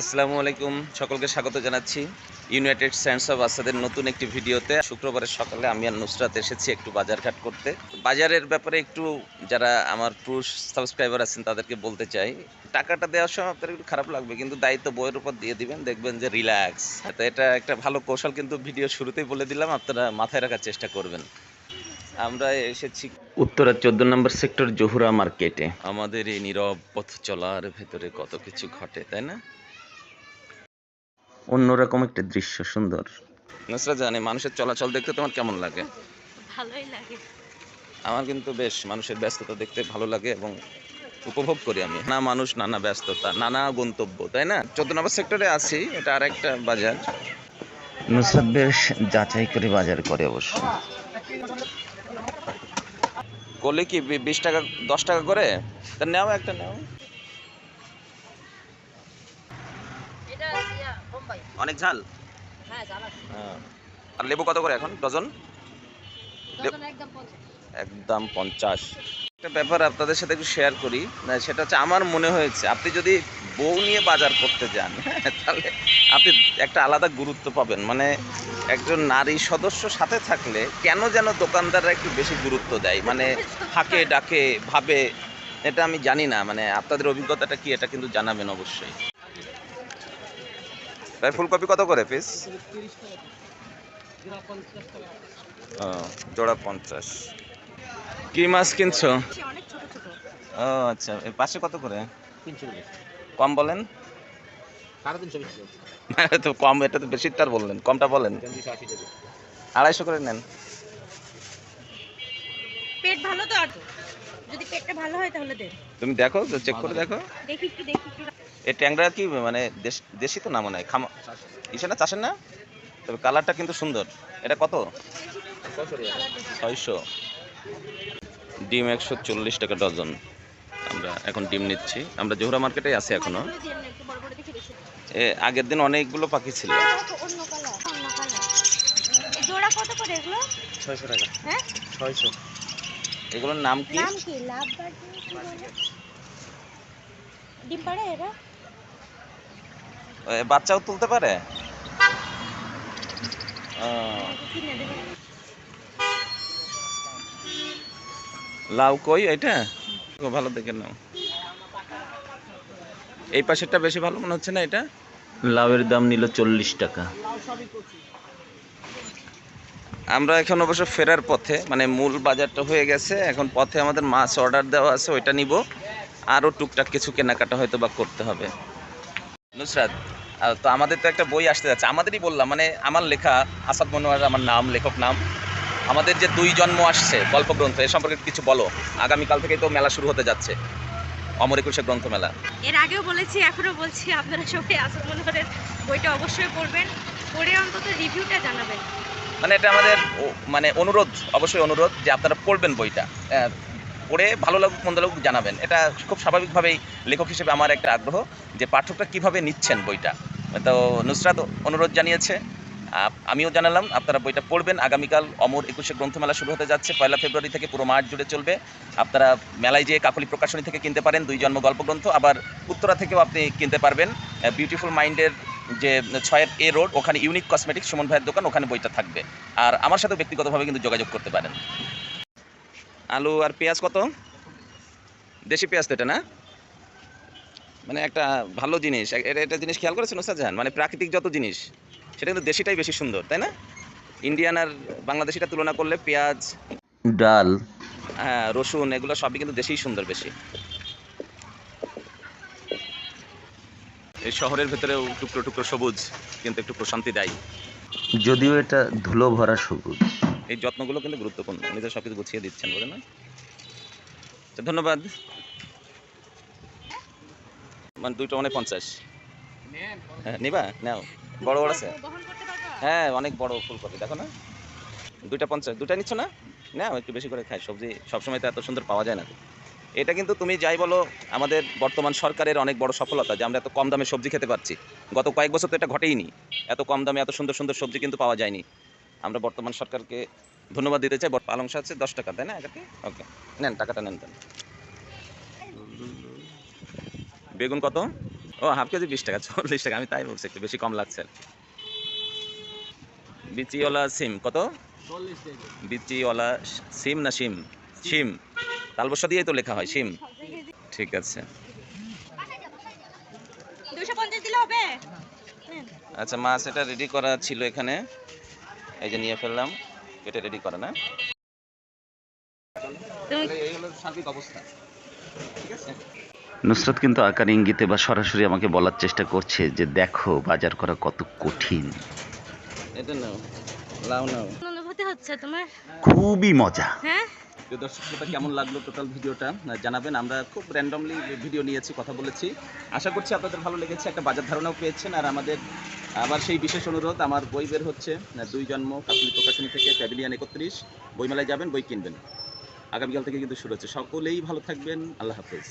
আসসালামু আলাইকুম। সকলকে স্বাগত জানাচ্ছি ইউনাইটেড স্যান্ডস অফ আসাদের নতুন একটি ভিডিওতে। শুক্রবারের সকালে আমি আর নুসরাত এসেছি একটু বাজারঘাট করতে। বাজারের ব্যাপারে একটু যারা আমার পুরুষ সাবস্ক্রাইবার আছেন তাদেরকে বলতে চাই। টাকাটা দেওয়ার সময় আপনার একটু খারাপ লাগবে কিন্তু দায়িত্ব বইয়ের উপর দিয়ে দিবেন দেখবেন যে রিল্যাক্স তো এটা একটা ভালো কৌশল কিন্তু ভিডিও শুরুতেই বলে দিলাম আপনারা মাথায় রাখার চেষ্টা করবেন। আমরা এসেছি উত্তরা চোদ্দ নম্বর সেক্টর জহুরা মার্কেটে। আমাদের এই নীরব পথ চলার ভেতরে কত কিছু ঘটে তাই না? অন্যরকম একটা দৃশ্য সুন্দর। নুসরা জানি মানুষের চলাচল দেখতে তোমার কেমন লাগে? ভালোই লাগে। আমার কিন্তু বেশ মানুষের ব্যস্ততা দেখতে ভালো লাগে এবং উপভোগ করি আমি। না মানুষ নানা ব্যস্ততা নানা গন্তব্য তাই না? চোদ্দ নম্বর সেক্টরে আছি এটা আর একটা বাজার। নুসরাত বেশ যাচাই করে বাজার করে অবশ্য। করলে কি বি- বিশ টাকা দশ টাকা করে? তা নেও একটা নেও। অনেক ঝাল? হ্যাঁ হ্যাঁ। আর লেবু কত করে এখন? ডজন? ডজন একদম পঞ্চাশ। একটা ব্যাপার আপনাদের সাথে একটু শেয়ার করি। সেটা হচ্ছে আমার মনে হয়েছে আপনি যদি বউ নিয়ে বাজার করতে যান হ্যাঁ, তাহলে আপনি একটা আলাদা গুরুত্ব পাবেন। মানে একজন নারী সদস্য সাথে থাকলে কেন যেন দোকানদাররা একটু বেশি গুরুত্ব দেয়? মানে হাঁকে ডাকে ভাবে এটা আমি জানি না। মানে আপনাদের অভিজ্ঞতাটা কি এটা কিন্তু জানাবেন অবশ্যই। ভাই ফুলকপি কত করে পিস ও জোড়া পঞ্চাশ। কি মাছ কিনছো? ও আচ্ছা এর পাশে কত করে? কম বলেন। তো কম এটা তো বেশি তার বললেন কমটা বলেন। আড়াইশো করে নেন। পেট ভালো তো যদি পেটটা ভালো হয় তাহলে দে তুমি দেখো চেক করে দেখো। দেখি একটু দেখি একটু। এই ট্যাংরা কি মানে দেশ- দেশি তো না মনে হয়? খামা ইসে না চাষের না? তবে কালারটা কিন্তু সুন্দর। এটা কত? ছয়শো। ডিম একশো চল্লিশ টাকা ডজন। আমরা এখন ডিম নিচ্ছি। আমরা জোহরা মার্কেটে আছি এখনও। মাছগুলো দিয়ে না, একটু বড় বড় দেখে বেশি এ আগের দিন অনেকগুলো পাখি ছিল। ছয়শো টাকা। হ্যাঁ? ছয়শো। এগুলোর নাম কি? নাম কি? লাভ বার্ড কি বলে? ডিম পাড়ে এরা? বাচ্চাও তুলতে পারে? লাউ কই এটা? ভালো দেখে নাও। এই পাশেরটা বেশি ভালো মনে হচ্ছে না এটা? লাউয়ের দাম নিল চল্লিশ টাকা। আমরা এখন অবশ্য ফেরার পথে মানে মূল বাজারটা হয়ে গেছে এখন পথে আমাদের মাছ অর্ডার দেওয়া আছে ওইটা নিব। আরও টুকটাক কিছু কেনাকাটা হয়তো বা করতে হবে। নুসরাত তো আমাদের তো একটা বই আসতে যাচ্ছে। আমাদেরই বললাম মানে আমার লেখা আসাদ মনোয়ার আমার নাম লেখক নাম। আমাদের যে দুই জন্ম আসছে গল্পগ্রন্থ এ সম্পর্কে কিছু বলো। আগামীকাল থেকেই তো মেলা শুরু হতে যাচ্ছে। অমর একুশে গ্রন্থ মেলা। এর আগেও বলেছি এখনও বলছি আপনারা সবাই আসল মনোহরের বইটা অবশ্যই পড়বেন। পড়ে অন্তত রিভিউটা জানাবেন। মানে এটা আমাদের মানে অনুরোধ অবশ্যই অনুরোধ যে আপনারা পড়বেন বইটা। পড়ে ভালো লাগুক, মন্দ লাগুক জানাবেন। এটা খুব স্বাভাবিকভাবেই লেখক হিসেবে আমার একটা আগ্রহ যে পাঠকরা কীভাবে নিচ্ছেন বইটা। তো নুসরাত অনুরোধ জানিয়েছে। আমিও জানালাম, আপনারা বইটা পড়বেন। আগামীকাল অমর একুশে গ্রন্থমেলা শুরু হতে যাচ্ছে। পয়লা ফেব্রুয়ারি থেকে পুরো মার্চ জুড়ে চলবে। আপনারা মেলায় যেয়ে কাকলি প্রকাশনী থেকে কিনতে পারেন। দুই জন্ম গল্পগ্রন্থ আবার উত্তরা থেকেও আপনি কিনতে পারবেন। বিউটিফুল মাইন্ডের যে ছয়ের এ রোড ওখানে ইউনিক কসমেটিক্স সুমন ভাইয়ের দোকান, ওখানে বইটা থাকবে। আর আমার সাথে ব্যক্তিগতভাবে কিন্তু যোগাযোগ করতে পারেন। আলু আর পেঁয়াজ কত? দেশি পেঁয়াজ তো এটা না? মানে একটা ভালো জিনিস। এটা একটা জিনিস খেয়াল করেছেন ওস্তাদ জাহান? মানে প্রাকৃতিক যত জিনিস সেটা কিন্তু দেশিটাই বেশি সুন্দর তাই না? ইন্ডিয়ান আর বাংলাদেশিটা তুলনা করলে পেঁয়াজ ডাল হ্যাঁ রসুন এগুলো সবই কিন্তু দেশেই সুন্দর বেশি। এই শহরের ভেতরেও টুকরো টুকরো সবুজ কিন্তু একটু প্রশান্তি দেয়। যদিও এটা ধুলো ভরা সবুজ। এই যত্নগুলো কিন্তু গুরুত্বপূর্ণ। উনি তো সব কিছু গুছিয়ে দিচ্ছেন বলে না? তো ধন্যবাদ। মানে দুইটা মানে পঞ্চাশ। হ্যাঁ নিবা? নাও। বড় বড় আছে। হ্যাঁ অনেক বড় ফুলকপি, দেখো না। দুইটা পঞ্চাশ। দুইটা নিচ্ছ না? না একটু বেশি করে খাই। সবজি সবসময় তো এত সুন্দর পাওয়া যায় না। এটা কিন্তু তুমি যাই বলো, আমাদের বর্তমান সরকারের অনেক বড় সফলতা যে আমরা এত কম দামে সবজি খেতে পারছি। গত কয়েক বছর তো এটা ঘটেইনি। এত কম দামে এত সুন্দর সুন্দর সবজি কিন্তু পাওয়া যায়নি। আমরা বর্তমান সরকারকে ধন্যবাদ দিতে চাই। পালং শাক আছে দশ টাকা তাই না একাতে ওকে নেন টাকাটা নেন তাহলে। বেগুন কত? ও হাফ কেজি বিশ টাকা চল্লিশ টাকা আমি তাই বলছি একটু বেশি কম লাগছে। আর বিচিওয়ালা সিম কত? বিচিওয়ালা সিম না সিম? সিম। তালবস্যা দিয়েই তো লেখা হয় সিম। ঠিক আছে। আচ্ছা মাছ এটা রেডি করা ছিল এখানে। এই যে নিয়ে ফেললাম এটা রেডি করে না তুমি এই হলো সার্বিক অবস্থা। ঠিক আছে? নুসরত কিন্তু আকার ইঙ্গিতে বা সরাসরি আমাকে বলার চেষ্টা করছে যে দেখো বাজার করা কত কঠিন। এটা নাও লাও নাও। অনুভূতি হচ্ছে তোমার? খুবই মজা। হ্যাঁ? প্রিয় দর্শক শ্রোতা কেমন লাগল টোটাল ভিডিওটা? জানাবেন। আমরা খুব র্যান্ডমলি ভিডিও নিয়েছি কথা বলেছি। আশা করছি আপনাদের ভালো লেগেছে একটা বাজার ধারণাও পেয়েছেন। আর আমাদের আবার সেই বিশেষ অনুরোধ, আমার বই বের হচ্ছে, দুই জন্ম কাশ্মীর প্রকাশনী থেকে প্যাভিলিয়ান একত্রিশ। বইমেলায় যাবেন, বই কিনবেন। আগামীকাল থেকে কিন্তু শুরু হচ্ছে। সকলেই ভালো থাকবেন। আল্লাহ হাফেজ।